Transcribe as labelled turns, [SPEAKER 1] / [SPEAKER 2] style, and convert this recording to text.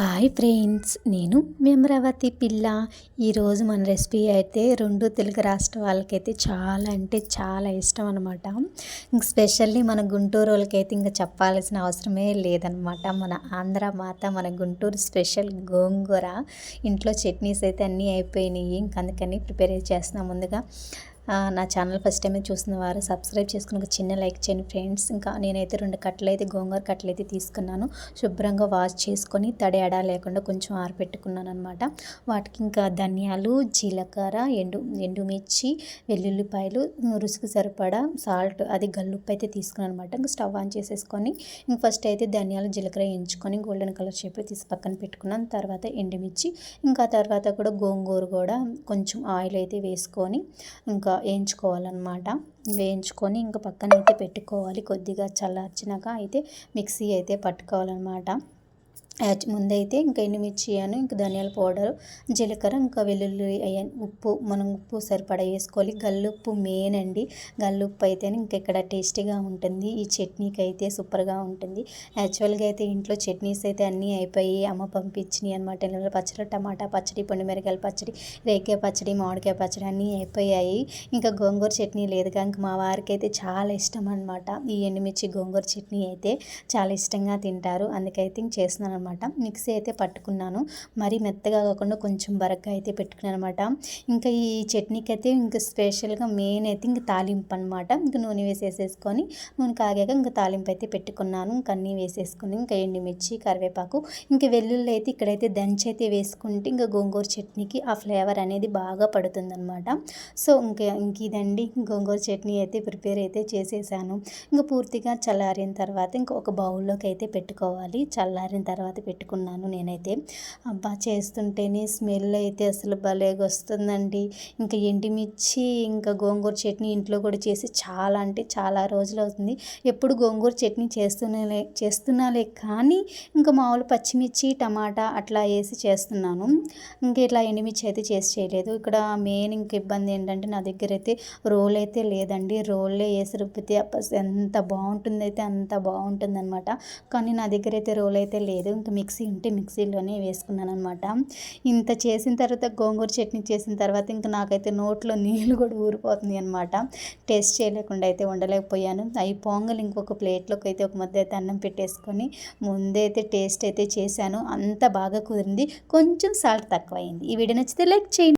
[SPEAKER 1] Hi friends నేను అమరావతి పిల్ల. ఈరోజు మన రెసిపీ అయితే రెండు తెలుగు రాష్ట్ర వాళ్ళకైతే చాలా అంటే చాలా ఇష్టం అనమాట ఇంక స్పెషల్లీ మన గుంటూరు వాళ్ళకైతే ఇంకా చెప్పాల్సిన అవసరమే లేదనమాట మన ఆంధ్ర మాత మన గుంటూరు స్పెషల్ గోంగూర. ఇంట్లో చట్నీస్ అయితే అన్నీ అయిపోయినాయి. ఇంక అందుకని ప్రిపేర్ చేస్తున్నాం ముందుగా. నా ఛానల్ ఫస్ట్ టైం చూసిన వారు సబ్స్క్రైబ్ చేసుకుని ఒక చిన్న లైక్ చేయండి ఫ్రెండ్స్. ఇంకా నేనైతే రెండు కట్టలు అయితే గోంగూర కట్టలు అయితే తీసుకున్నాను. శుభ్రంగా వాష్ చేసుకొని తడి ఎడా లేకుండా కొంచెం ఆరబెట్టుకున్నాను అనమాట వాటికి ఇంకా ధనియాలు జీలకర్ర ఎండు ఎండుమిర్చి వెల్లుల్లిపాయలు రుచికి సరిపడా సాల్ట్ అది గల్లుప్పు అయితే తీసుకున్నాను అనమాట ఇంకా స్టవ్ ఆన్ చేసేసుకొని ఇంక ఫస్ట్ అయితే ధనియాలు జీలకర్ర ఎంచుకొని గోల్డెన్ కలర్ షేప్లో తీసి పక్కన పెట్టుకున్నాను. తర్వాత ఎండుమిర్చి ఇంకా తర్వాత కూడా గోంగూర కూడా కొంచెం ఆయిల్ అయితే వేసుకొని ఇంకా వేయించుకోవాలన్నమాట. వేయించుకొని ఇంకా పక్కన అయితే పెట్టుకోవాలి. కొద్దిగా చల్లార్చినాక అయితే మిక్సీ అయితే పట్టుకోవాలన్నమాట. ముందైతే ఇంకా ఎండుమిర్చి అను ఇంకా ధనియాల పౌడర్ జీలకర్ర ఇంకా వెల్లుల్లి ఉప్పు మనం ఉప్పు సరిపడా వేసుకోవాలి. గల్లుప్పు మెయిన్ అండి. గల్లుప్పు అయితే ఇంకా ఇక్కడ టేస్టీగా ఉంటుంది. ఈ చట్నీకి అయితే సూపర్గా ఉంటుంది. యాక్చువల్గా అయితే ఇంట్లో చట్నీస్ అయితే అన్నీ అయిపోయి అమ్మ పంపించినాయి అనమాట పచ్చడి టమాటా పచ్చడి మిరకాయల పచ్చడి రేకాయ పచ్చడి మామిడికాయ పచ్చడి అన్నీ అయిపోయాయి. ఇంకా గోంగూర చట్నీ లేదు ఇంకా మా వారికి అయితే చాలా ఇష్టం అనమాట ఈ ఎండుమిర్చి గోంగూర చట్నీ అయితే చాలా ఇష్టంగా తింటారు. అందుకైతే ఇంక చేస్తున్నాను అనమాట మిక్సీ అయితే పట్టుకున్నాను. మరీ మెత్తగా కాకుండా కొంచెం బరగ్గా అయితే పెట్టుకున్నాను అనమాట ఇంకా ఈ చట్నీకి అయితే ఇంకా స్పెషల్గా మెయిన్ అయితే ఇంక తాలింపు అనమాట ఇంకా నూనె వేసేసేసుకొని నూనె కాగాక ఇంకా తాలింపు అయితే పెట్టుకున్నాను. ఇంకా అన్నీ వేసేసుకుని ఇంకా ఎండుమిర్చి కరివేపాకు ఇంకా వెల్లుల్లి అయితే ఇక్కడైతే దంచి అయితే వేసుకుంటే ఇంకా గోంగూర చట్నీకి ఆ ఫ్లేవర్ అనేది బాగా పడుతుందన్నమాట. సో ఇంకా ఇంక ఇదండి. గోంగూర చట్నీ అయితే ప్రిపేర్ అయితే చేసేసాను. ఇంకా పూర్తిగా చల్లారిన తర్వాత ఇంకా ఒక బౌల్లోకి అయితే పెట్టుకోవాలి. చల్లారిన తర్వాత పెట్టుకున్నాను నేనైతే. అబ్బా చేస్తుంటేనే స్మెల్ అయితే అసలు భలేగా వస్తుందండి ఇంకా ఎండిమిర్చి ఇంకా గోంగూర చట్నీ ఇంట్లో కూడా చేసి చాలా అంటే చాలా రోజులు అవుతుంది. ఎప్పుడు గోంగూర చట్నీ చేస్తూనే చేస్తున్నాలే కానీ ఇంకా మామూలు పచ్చిమిర్చి టమాటా అట్లా వేసి చేస్తున్నాను. ఇంకా ఇట్లా ఎండిమిర్చి అయితే చేసి చేయలేదు. ఇక్కడ మెయిన్ ఇంక ఇబ్బంది ఏంటంటే నా దగ్గర అయితే రోల్ అయితే లేదండి. రోల్లే వేసి రుబ్బితే ఎంత బాగుంటుందైతే అంత బాగుంటుంది అనమాట కానీ నా దగ్గర అయితే రోల్ అయితే లేదు. ఇంకా మిక్సీ ఉంటే మిక్సీలోనే వేసుకున్నాను అనమాట ఇంత చేసిన తర్వాత గోంగూర చట్నీ చేసిన తర్వాత ఇంకా నాకైతే నోట్లో నీళ్ళు కూడా ఊరిపోతుంది అనమాట టేస్ట్ చేయలేకుండా అయితే ఉండలేకపోయాను. అవి పొంగల్ ఇంకొక ప్లేట్లోకి అయితే ఒక మధ్య అయితే అన్నం పెట్టేసుకొని ముందే అయితే టేస్ట్ అయితే చేశాను. అంత బాగా కుదిరింది. కొంచెం సాల్ట్ తక్కువ అయింది ఈ వీడియో నచ్చితే లైక్ చేయండి.